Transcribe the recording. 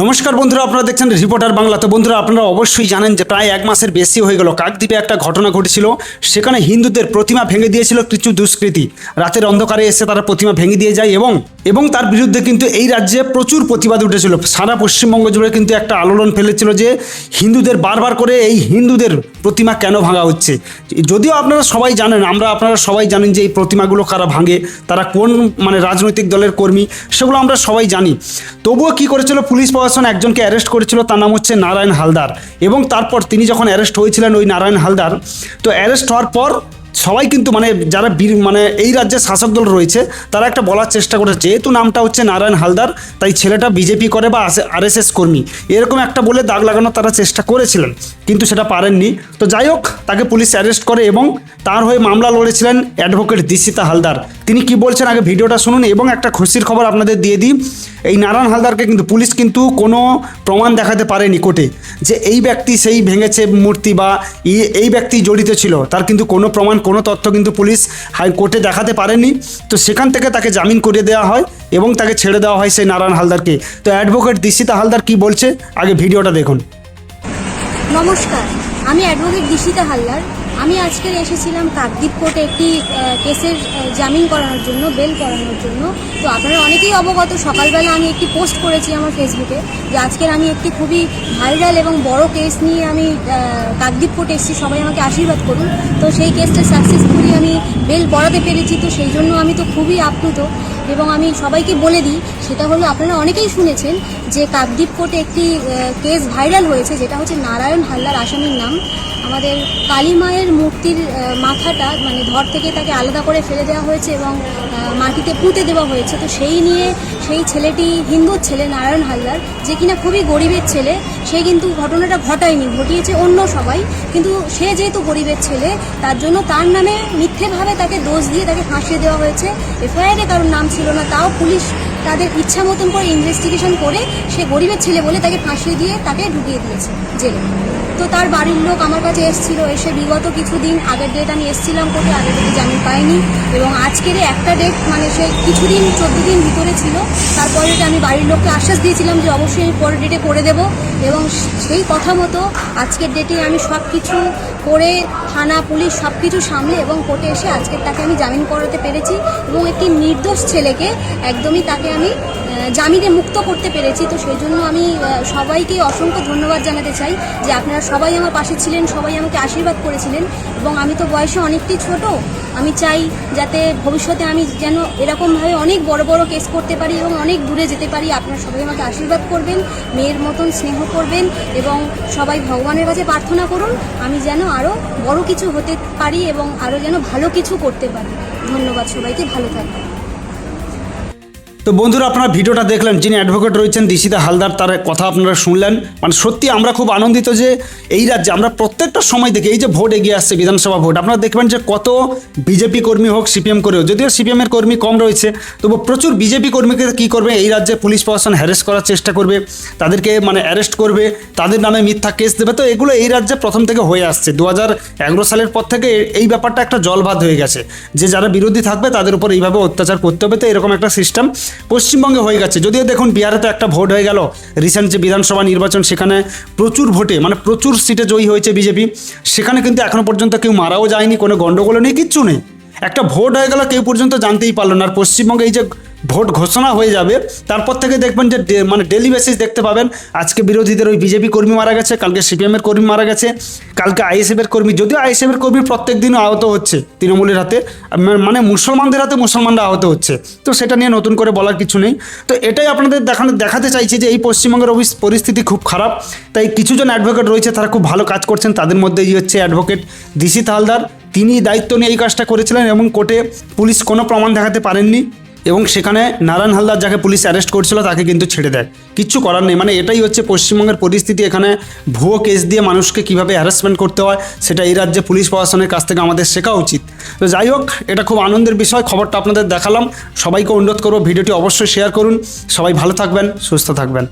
নমস্কার বন্ধুরা, আপনারা দেখছেন রিপোর্টার বাংলা। তো বন্ধুরা, আপনারা অবশ্যই জানেন যে প্রায় এক মাসের বেশি হয়ে গেল। কাকদ্বীপে একটা ঘটনা ঘটেছিল, সেখানে হিন্দুদের প্রতিমা ভেঙে দিয়েছিল কিছু দুষ্কৃতী। রাতের অন্ধকারে এসে তারা প্রতিমা ভেঙে দিয়ে যায় এবং এবং তার বিরুদ্ধে কিন্তু এই রাজ্যে প্রচুর প্রতিবাদ উঠেছিল। সারা পশ্চিমবঙ্গ জুড়ে কিন্তু একটা আলোড়ন ফেলেছিল যে, হিন্দুদের বারবার করে এই হিন্দুদের প্রতিমা কেন ভাঙা হচ্ছে? যদিও আপনারা সবাই জানেন, আমরা আপনারা সবাই জানেন যে এই প্রতিমাগুলো কারা ভাঙে, তারা কোন মানে রাজনৈতিক দলের কর্মী, সেগুলো আমরা সবাই জানি। তবুও কি করেছিল পুলিশ প্রশাসন একজনকে অ্যারেস্ট করেছিল, তার নাম হচ্ছে নারায়ণ হালদার। এবং তারপর তিনি যখন অ্যারেস্ট হয়েছিলেন ওই নারায়ণ হালদার, তো অ্যারেস্ট হওয়ার পর সবাই কিন্তু মানে যারা বীর মানে এই রাজ্যের শাসক দল রয়েছে, তারা একটা বলার চেষ্টা করেছে যেহেতু নামটা হচ্ছে নারায়ণ হালদার, তাই ছেলেটা বিজেপি করে বা আরএসএস কর্মী। এরকম একটা বলে দাগ লাগানোর তারা চেষ্টা করেছিলেন, কিন্তু সেটা পারেননি। তো যাই হোক, তাকে পুলিশ অ্যারেস্ট করে এবং তার হয়ে মামলা লড়েছিলেন অ্যাডভোকেট দিশিতা হালদার। তিনি কি বলছেন আগে ভিডিওটা শুনুন এবং একটা খুশির খবর আপনাদের দিয়ে দিই। এই নারায়ণ হালদারকে কিন্তু পুলিশ কিন্তু কোনো প্রমাণ দেখাতে পারেনি কোর্টে, যে এই ব্যক্তি সেই ভেঙেছে মূর্তি বা এই ব্যক্তি জড়িত ছিল। তার কিন্তু কোনো প্রমাণ কোনো তথ্য কিন্তু পুলিশ হাইকোর্টে দেখাতে পারেনি। তো সেখান থেকে তাকে জামিন করিয়ে দেওয়া হয় এবং তাকে ছেড়ে দেওয়া হয় সেই নারায়ণ হালদারকে। তো অ্যাডভোকেট দিশিতা হালদার কি বলছে? আগে ভিডিওটা দেখুন। নমস্কার, আমি অ্যাডভোকেট দিশিতা হালদার। আমি আজকে এসেছিলাম কাকদ্বীপ কোর্টে একটি কেসের জামিন করানোর জন্য, বেল করানোর জন্য। তো আপনারা অনেকেই অবগত, সকালবেলা আমি একটি পোস্ট করেছি আমার ফেসবুকে যে আজকের আমি একটি খুবই ভাইরাল এবং বড় কেস নিয়ে আমি কাকদ্বীপ কোর্টে এসেছি, সবাই আমাকে আশীর্বাদ করুন। তো সেই কেসটা সাকসেসফুলি আমি বেল করাতে পেরেছি, তো সেই জন্য আমি তো খুবই আপ্লুত। এবং আমি সবাইকে বলে দিই, সেটা হলো আপনারা অনেকেই শুনেছেন যে কাকদ্বীপ কোর্টে একটি কেস ভাইরাল হয়েছে, যেটা হচ্ছে নারায়ণ হালদার আসামির নাম। আমাদের কালী মায়ের মূর্তির মাথাটা মানে ধর থেকে তাকে আলাদা করে ফেলে দেওয়া হয়েছে এবং মাটিতে পুঁতে দেওয়া হয়েছে। তো সেই নিয়ে সেই ছেলেটি হিন্দুর ছেলে নারায়ণ হালদার, যে কিনা খুবই গরিবের ছেলে, সে কিন্তু ঘটনাটা ঘটায়নি, ঘটিয়েছে অন্য সবাই। কিন্তু সে যেহেতু গরিবের ছেলে, তার জন্য তার নামে মিথ্যেভাবে তাকে দোষ দিয়ে তাকে ফাঁসিয়ে দেওয়া হয়েছে। এফআইআরে কারোর নাম ছিল না, তাও পুলিশ তাদের ইচ্ছা মতন করে ইনভেস্টিগেশন করে সে গরিবের ছেলে বলে তাকে ফাঁসিয়ে দিয়ে তাকে ঢুকিয়ে দিয়েছে জেলে। তো তার বাড়ির লোক আমার কাছে এসেছিল, এসে বিগত কিছুদিন আগের ডেট আমি এসেছিলাম কোর্টে আগের ডেটে জামিন পাইনি এবং আজকের একটা ডেট মানে সে কিছুদিন, চোদ্দ দিন ভিতরে ছিল। তারপরে আমি বাড়ির লোককে আশ্বাস দিয়েছিলাম যে অবশ্যই আমি পরের ডেটে করে দেব এবং সেই কথা মতো আজকের ডেটে আমি সব কিছু করে থানা, পুলিশ সব কিছু সামলে এবং কোর্টে এসে আজকের তাকে আমি জামিন করাতে পেরেছি এবং একটি নির্দোষ ছেলেকে একদমই তাকে আমি জামিনে মুক্ত করতে পেরেছি। তো সেই জন্য আমি সবাইকে অসংখ্য ধন্যবাদ জানাতে চাই যে আপনারা সবাই আমার পাশে ছিলেন, সবাই আমাকে আশীর্বাদ করেছিলেন এবং আমি তো বয়সে অনেকটাই ছোট। আমি চাই যাতে ভবিষ্যতে আমি যেন এরকমভাবে অনেক বড় বড় কেস করতে পারি এবং অনেক দূরে যেতে পারি। আপনারা সবাই আমাকে আশীর্বাদ করবেন, মেয়ের মতন স্নেহ করবেন এবং সবাই ভগবানের কাছে প্রার্থনা করুন, আমি যেন আরও বড় কিছু হতে পারি এবং আরও যেন ভালো কিছু করতে পারি। ধন্যবাদ সবাইকে, ভালো থাকবেন। তো বন্ধুরা আপনারা ভিডিওটা দেখলেন, যিনি অ্যাডভোকেট রয়েছেন দিশিতা হালদার, তার কথা আপনারা শুনলেন। মানে সত্যি আমরা খুব আনন্দিত যে এই রাজ্যে আমরা প্রত্যেকটা সময় দেখি, এই যে ভোট এগিয়ে আসছে, বিধানসভা ভোট, আপনারা দেখবেন যে কত বিজেপি কর্মী হোক, সিপিএম করেও যদিও সিপিএমের কর্মী কম রয়েছে তবু প্রচুর বিজেপি কর্মীকে কী করবে, এই রাজ্যে পুলিশ প্রশাসন হ্যারেস করার চেষ্টা করবে, তাদেরকে মানে অ্যারেস্ট করবে, তাদের নামে মিথ্যা কেস দেবে, তো এগুলো এই রাজ্যে প্রথম থেকে হয়ে আসছে। দু হাজার এগারো সালের পর থেকে এই ব্যাপারটা একটা জলভাত হয়ে গেছে, যে যারা বিরোধী থাকবে তাদের উপর এইভাবে অত্যাচার করতে হবে, তো এরকম একটা সিস্টেম পশ্চিমবঙ্গে হয়ে গেছে। যদিও দেখুন, বিহারে তো একটা ভোট হয়ে গেল। রিসেন্ট যে বিধানসভা নির্বাচন, সেখানে প্রচুর ভোটে মানে প্রচুর সিটে জয়ী হয়েছে বিজেপি। সেখানে কিন্তু এখনও পর্যন্ত কেউ মারাও যায়নি, কোনো গণ্ডগোলও নেই, কিচ্ছু নেই। একটা ভোট হয়ে গেল, কেউ পর্যন্ত জানতেই পারল না। আর পশ্চিমবঙ্গে এই যে ভোট ঘোষণা হয়ে যাবে। তারপর থেকে দেখবেন যে মানে ডেলি বেসিস দেখতে পাবেন। আজকে বিরোধীদের ওই বিজেপি কর্মী মারা গেছে, কালকে সিপিএমের কর্মী মারা গেছে, কালকে আইএসএফের কর্মী। যদিও আইএসএফের কর্মী প্রত্যেক দিনও আহত হচ্ছে তৃণমূলের হাতে মানে মুসলমানদের হাতে মুসলমানরা আহত হচ্ছে। তো সেটা নিয়ে নতুন করে বলার কিছু নেই। তো এটাই আপনাদের দেখানো দেখাতে চাইছি যে এই পশ্চিমবঙ্গের পরিস্থিতি খুব খারাপ। তাই কিছুজন অ্যাডভোকেট রয়েছে, তারা খুব ভালো কাজ করছেন। তাদের মধ্যে এই হচ্ছে অ্যাডভোকেট দিশিত হালদার তিনি দায়িত্ব নিয়ে এই কাজটা করেছিলেন এবং কোর্টে পুলিশ কোনো প্রমাণ দেখাতে পারেননি। এবং সেখানে নারায়ণ হালদার যাকে পুলিশ অ্যারেস্ট করছিল তাকে কিন্তু ছেড়ে দেয়। কিচ্ছু করার নেই। মানে এটাই হচ্ছে পশ্চিমবঙ্গের পরিস্থিতি। এখানে ভুয়ো কেস দিয়ে মানুষকে কীভাবে হ্যারাসমেন্ট করতে হয়, সেটা এই রাজ্যে পুলিশ প্রশাসনের কাছ থেকে আমাদের শেখা উচিত। তো যাই হোক, এটা খুব আনন্দের বিষয়। খবরটা আপনাদের দেখালাম। সবাইকে অনুরোধ করব, ভিডিওটি অবশ্যই শেয়ার করুন। সবাই ভালো থাকবেন, সুস্থ থাকবেন।